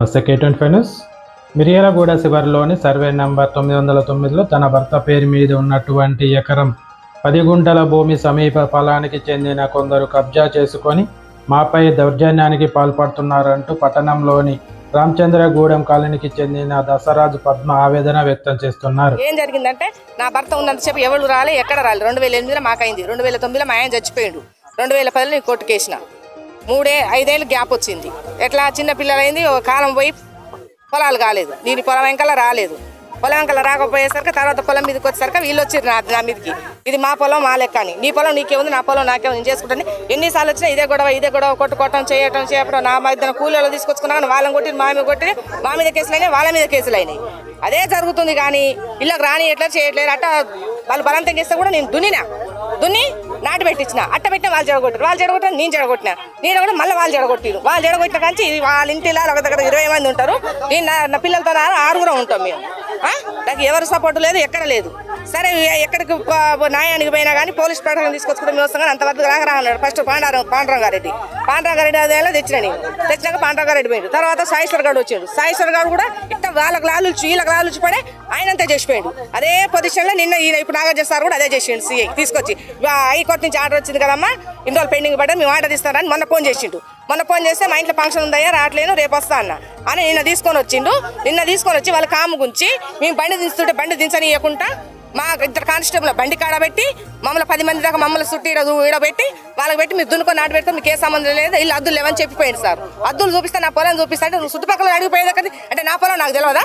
నమస్తే కేటన్ ఫైనస్ మిరియాలగూడ శివారులోని survey number తొమ్మిది వందల తొమ్మిదిలో తన భర్త పేరు మీద ఉన్నటువంటి ఎకరం పది గుంటల భూమి సమీప ఫలానికి చెందిన కొందరు కబ్జా చేసుకొని మాపై దౌర్జన్యానికి పాల్పడుతున్నారంటూ పట్టణంలోని రామచంద్రగూడెం కాలనీకి చెందిన దసరాజు పద్మ ఆవేదన వ్యక్తం చేస్తున్నారు. ఏం జరిగిందంటే నా భర్త ఉన్నంతసేపు ఎవరు రాలే ఎక్కడ రాలే. రెండు వేల ఎనిమిదిలో మాకైంది. రెండు వేల తొమ్మిదిలో మా ఆయన చచ్చిపోయిండు. రెండు వేల పదిలో నేను కొట్టుకేసిన మూడే ఐదేళ్ళు గ్యాప్ వచ్చింది. ఎట్లా చిన్నపిల్లలైంది కాలం పోయి పొలాలు కాలేదు. దీని పొలం వెంకల రాలేదు. పొలం వెంకల రాకపోయేసరికి తర్వాత పొలం మీదకి వచ్చేసరికి వీళ్ళు వచ్చారు నా నా మీదకి. ఇది మా పొలం మా లెక్క అని. నీ పొలం నీకే ఉంది నా పొలం నాకే ఉంది నేను చేసుకుంటాను. ఎన్నిసార్లు వచ్చినా ఇదే గొడవ ఇదే గొడవ కొట్టుకోవటం చేయటం చేయటం. నా మధ్యన కూలీలో తీసుకొచ్చుకున్నాను వాళ్ళని కొట్టి మా మీద కొట్టి మా మీద కేసులు అయినాయి వాళ్ళ మీద కేసులు అయినాయి. అదే జరుగుతుంది కానీ ఇళ్ళకి రాని ఎట్లా చేయట్లేదు. అట్ట వాళ్ళు బలంతం చేస్తే కూడా నేను దున్నినా. దున్ని నాటి పెట్టించిన. అట్ట పెట్టిన వాళ్ళు జడగొట్టారు. వాళ్ళు జడగొట్టిన నేను జడగొట్టిన. నేను కూడా మళ్ళీ వాళ్ళు జడగొట్టిరు. వాళ్ళు జడగొట్టిన కానీ వాళ్ళ ఇంటిలో ఒక దగ్గర ఇరవై మంది ఉంటారు. నేను నా పిల్లలతో ఆరుగురం ఉంటాం మేము. నాకు ఎవరు సపోర్ట్ లేదు ఎక్కడ లేదు. సరే ఎక్కడికి న్యాయానికి పోయినా కానీ పోలీస్ ప్రొటెక్షన్ తీసుకొచ్చుకుంటే మేము వస్తాం కానీ అంతవరకు రాక రాన్నాడు ఫస్ట్ పాండారం పాండరంగారెడ్డి. పాండరంగారెడ్డి అదేలా తెచ్చిన నేను. తెచ్చినాక పాండరంగారెడ్డి పోయిండు. తర్వాత సాయిశ్వర్ గారు వచ్చాడు. సాయిశ్వర్ గారు కూడా వాళ్ళకి లాలుచి వీళ్ళకి లాలుచి పడే ఆయనంతా చేసిపోయిండు. అదే పొజిషన్లో నిన్న ఈయన ఇప్పుడు నాగార్జున సార్ కూడా అదే చేసిండు సీఐ తీసుకొచ్చి. హైకోర్టు నుంచి ఆర్డర్ వచ్చింది కదమ్మా ఇన్ని రోజులు పెండింగ్ పడ్డా మేము ఆర్డర్ ఇస్తారని మొన్న ఫోన్ చేసిండు. మొన్న ఫోన్ చేస్తే మా ఇంట్లో ఫంక్షన్ ఉందయ్యా రావట్లేను రేపు వస్తా అన్న. అని నిన్న తీసుకొని వచ్చిండు. నిన్న తీసుకొని వచ్చి వాళ్ళ కాము గురించి మేము బండి దించుతుంటే బండి దించనీయకుండా మా ఇద్దరు కానిస్టేబుల్ బండి కాడ పెట్టి మమ్మల్ని పది మంది దాకా మమ్మల్ని చుట్టి ఈడబెట్టి వాళ్ళకి పెట్టి మీరు దున్నుకొని నాటు పెడితే మీకు ఏ సంబంధం లేదు. ఇల్లు అద్దులు లేవని చెప్పిపోయింది సార్. అద్దులు చూపిస్తే నా పొలం చూపిస్తా అంటే నువ్వు చుట్టుపక్కల అడిగిపోయేది కదా అంటే నా పొలం నాకు తెలియదా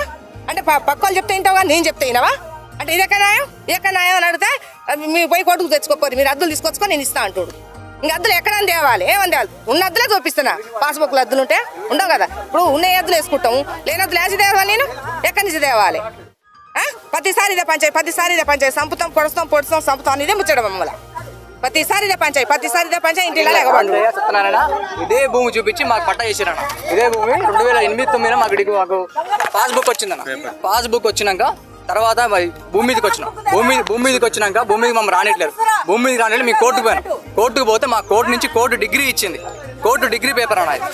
అంటే పక్క వాళ్ళు చెప్తే ఇంటావా నేను చెప్తే వినవా? అంటే ఇదే ఎక్కడ న్యాయం? ఎక్కడ న్యాయం అని అడిగితే అది మీ పోయి కొట్టుకు తెచ్చుకోపోరు. మీరు అద్దులు తీసుకొచ్చుకొని నేను ఇస్తా అంటాడు. ఇంక అద్దులు ఎక్కడ తేవాలి? ఏమని తేవాలి? ఉన్న అద్దులే చూపిస్తున్నా. పాస్బుక్లు అద్దులు ఉంటే ఉండవు కదా. ఇప్పుడు ఉన్న అద్దులు వేసుకుంటాము. లేని అద్దులు వేసి తేవాలి నేను? ఎక్కడి నుంచి తేవాలి? ప్రతిసారి ఇదే పంచాయి ప్రతిసారి ఇదే పంచాయి సంపుతాం పొడుస్తాం పొడుస్తాం సంపుతాం. ఇదే ముచ్చడం మమ్మల్ని ప్రతిసారి ఇదే పంచాయి ప్రతిసారి ఇదే పంచాయి ఇంటిలో ఇదే భూమి చూపించి మాకు పట్టా చేసిరన్న. ఇదే భూమి రెండు వేల ఎనిమిది తొమ్మిదిన మాకు ఇడికి మాకు పాస్బుక్ వచ్చిందన్న. పాస్బుక్ వచ్చినాక తర్వాత మరి భూమి మీదకి వచ్చినాం. భూమి మీద భూమి మీదకి వచ్చినాక భూమి మీద మమ్మల్ని రానిట్లేదు భూమి మీదకి రానిట్లేదు మేము కోర్టుకు పోయినాం. కోర్టుకు పోతే మా కోర్టు నుంచి కోర్టు డిగ్రీ ఇచ్చింది. కోర్టు డిగ్రీ పేపర్ అన్న ఇది.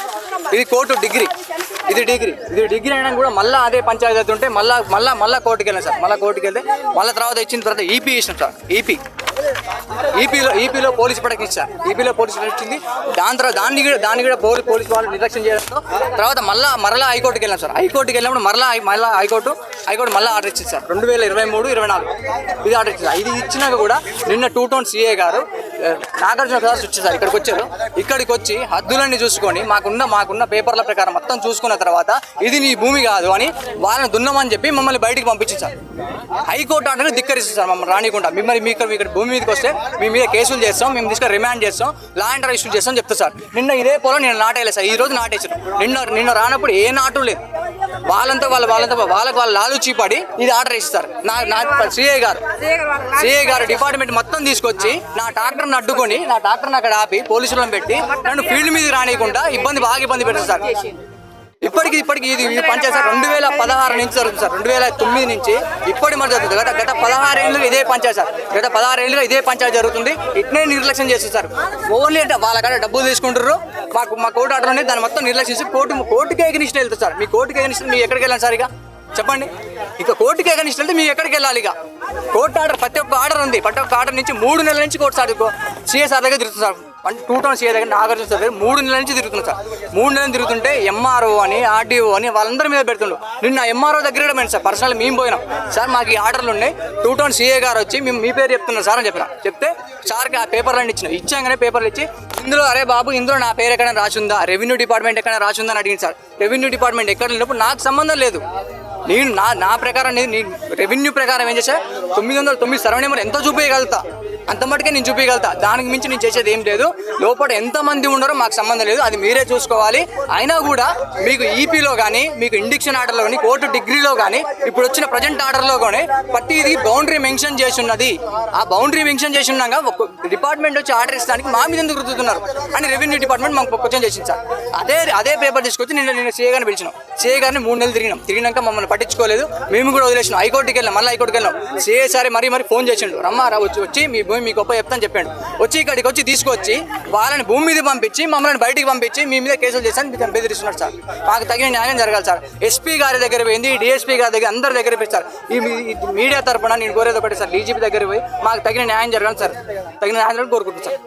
ఇది కోర్టు డిగ్రీ. ఇది డిగ్రీ. ఇది డిగ్రీ అయినా కూడా మళ్ళీ అదే పంచాయతీ ఉంటే మళ్ళీ మళ్ళీ మళ్ళీ కోర్టుకి వెళ్ళాం సార్. మళ్ళీ కోర్టుకి వెళ్తే మళ్ళీ తర్వాత ఇచ్చిన తర్వాత ఈపీ ఇచ్చినాం సార్. ఈపీ ఈపీలో ఈపీలో పోలీస్ పడక ఇచ్చారు ఈపీలో పోలీస్ ప్రొటెక్షన్ ఇచ్చింది. దాని తర్వాత దాన్ని కూడా దాన్ని కూడా పోలీ పోలీస్ వాళ్ళు నిర్లక్ష్యం చేయడంతో తర్వాత మళ్ళా మరలా హైకోర్టుకి వెళ్ళాం సార్. హైకోర్టుకి వెళ్ళినప్పుడు మరలా మళ్ళీ హైకోర్టు హైకోర్టు మళ్ళీ ఆర్డర్ ఇచ్చింది సార్. రెండు వేల ఇరవై మూడు ఇరవై నాలుగు. ఇది ఆర్డర్ ఇచ్చింది ఇది ఇచ్చినాక కూడా నిన్న టూ టౌన్ సీఏ గారు నాగార్జున ప్రసాద్ వచ్చేసారు ఇక్కడికి వచ్చారు. ఇక్కడికి వచ్చి హద్దులన్నీ చూసుకొని మాకున్న మాకున్న పేపర్ల ప్రకారం మొత్తం చూసుకున్న తర్వాత ఇది నీ భూమి కాదు అని వాళ్ళని దున్నమని చెప్పి మమ్మల్ని బయటికి పంపించారు సార్. హైకోర్టు అంటే ధిక్కరిస్తుంది మమ్మల్ని రానికుండా. మిమ్మల్ని మీ ఇక్కడ ఇక్కడ భూమి మీదకి వస్తే మీ మీద కేసులు చేస్తాం మేము తీసుకొని రిమాండ్ చేస్తాం లా అండ్ ఇష్యూ చేస్తాం చెప్తా సార్. నిన్న ఇదే పొలం నేను నాటేయలేదు సార్. ఈ రోజు నాటేసాను నిన్న నిన్న రానప్పుడు ఏ నాటు లేదు. వాళ్ళంతా వాళ్ళ వాళ్ళంతా వాళ్ళకి వాళ్ళు లాలుచి పడి ఇది ఆర్డర్ ఇస్తారు. నా నా సిఐ గారు. సిఐ గారు డిపార్ట్మెంట్ మొత్తం తీసుకొచ్చి నా ట్రాక్టర్ని అడ్డుకొని నా ట్రాక్టర్ని అక్కడ ఆపి పోలీసులను పెట్టి నన్ను ఫీల్డ్ మీద రానియకుండా ఇబ్బంది బాగా ఇబ్బంది పెట్టారు సార్. ఇప్పటికి ఇప్పటికి ఇది ఇది పంచాయతీ సార్ రెండు వేల పదహారు నుంచి జరుగుతుంది సార్. రెండు వేల తొమ్మిది నుంచి ఇప్పటి మరి జరుగుతుంది. గత గత పదహారు ఏళ్ళుగా ఇదే పంచాయతీ సార్ గత పదహారు ఏళ్ళుగా ఇదే పంచాయతీ జరుగుతుంది. ఇట్నే నిర్లక్ష్యం చేస్తుంది సార్. ఓన్లీ అంటే వాళ్ళ కాడ డబ్బులు తీసుకుంటారు మాకు మా కోర్టు ఆర్డర్ ఉంది. దాన్ని మొత్తం నిర్లక్ష్యం చేసి కోర్టు కోర్టుకి ఎగనిస్ట్ వెళ్తారు సార్? మీ కోర్టుకి ఎగనిస్ట్ మీ ఎక్కడికి వెళ్ళాలి సార్ ఇక? చెప్పండి. ఇక కోర్టుకి ఎగనిస్ట్ వెళ్తే మీ ఎక్కడికి వెళ్ళాలి ఇక? కోర్టు ఆర్డర్ ప్రతి ఒక్క ఆర్డర్ ఉంది. ప్రతి ఒక్క ఆర్డర్ నుంచి మూడు నెలల నుంచి కోర్టు సార్ సిఎస్ఆర్ దగ్గర తిరుగుతుంది సార్. అంటే టూ టౌన్ సీఏ దగ్గర నాగార్జున సార్ మూడు నెలల నుంచి తిరుగుతున్నాం సార్. మూడు నెలలు తిరుగుతుంటే ఎంఆర్ఓ అని ఆర్డీఓ అని వాళ్ళందరి మీద పెడుతుండ్రు. నిన్న ఎంఆర్ఓ దగ్గర కూడా సార్. పర్సనల్ మేము పోయినాం. సార్ మాకు ఈ ఆర్డర్లు ఉన్నాయి. టూ టౌన్ సీఏ గారు వచ్చి మేము మీ పేరు చెప్తున్నాం సార్ అని చెప్పిన. చెప్తే సార్కి ఆ పేపర్లు అన్ని ఇచ్చిన. ఇచ్చాగానే పేపర్లు ఇచ్చి ఇందులో అరే బాబు ఇందులో నా పేరు ఎక్కడ రాసిందా? రెవెన్యూ డిపార్ట్మెంట్ ఎక్కడ రాసిందా అని అడిగింది సార్. రెవెన్యూ డిపార్ట్మెంట్ ఎక్కడ లేనప్పుడు నాకు సంబంధం లేదు. నేను నా నా ప్రకారం నేను నేను రెవెన్యూ ప్రకారం ఏం చేశా? తొమ్మిది వందల తొమ్మిది సర్వే నెంబర్ ఎంతో చూపించగలుగుతా అంత మటుకే నేను చూపించగలుగుతా దానికి మించి నేను చేసేది ఏం లేదు. లోపల ఎంతమంది ఉండరో మాకు సంబంధం లేదు. అది మీరే చూసుకోవాలి. అయినా కూడా మీకు ఈపీలో కానీ మీకు ఇండిక్షన్ ఆర్డర్లో కానీ కోర్టు డిగ్రీలో కానీ ఇప్పుడు వచ్చిన ప్రజెంట్ ఆర్డర్లో కానీ ప్రతిది బౌండరీ మెన్షన్ చేసి ఉన్నది ఆ బౌండరీ మెన్షన్ చేసి ఉన్నాక ఒక డిపార్ట్మెంట్ వచ్చి ఆర్డర్ ఇస్తానికి మా మీద ఎందుకు రుద్దుతున్నారు? అని రెవెన్యూ డిపార్ట్మెంట్ మాకు క్వశ్చన్ చేసింది సార్. అదే అదే పేపర్ తీసుకొచ్చి నేను నేను సీఏ గారిని పిలిచినాం. సిఏ గారిని మూడు నెలలు తిరిగినాం. తిరిగినాక మమ్మల్ని పట్టించుకోలేదు. మేము కూడా వదిలేసినాం. హైకోర్టుకి వెళ్ళాం. మళ్ళీ హైకోర్టుకి వెళ్ళాం. సీఏ సారి మరీ మరీ ఫోన్ చేసిండు. రమ్మారా వచ్చి వచ్చి మీ భూమి మీకు గొప్ప చెప్తాను చెప్పాడు. వచ్చి ఇక్కడికి వచ్చి తీసుకొచ్చి వాళ్ళని భూమి మీద పంపించి మమ్మల్ని బయటికి పంపించి మీ మీద కేసులు చేశాను బెదిరిస్తున్నారు సార్. మాకు తగిన న్యాయం జరగాలి సార్. ఎస్పీ గారి దగ్గర పోయింది డిఎస్పీ గారి దగ్గర అందరి దగ్గర పోయి సార్. ఈ మీడియా తరపున నేను కోరేది ఒకటి సార్ డీజీపీ దగ్గర పోయి మాకు తగిన న్యాయం జరగాలి సార్. తగిన న్యాయం కోరుకుంటున్నాను సార్.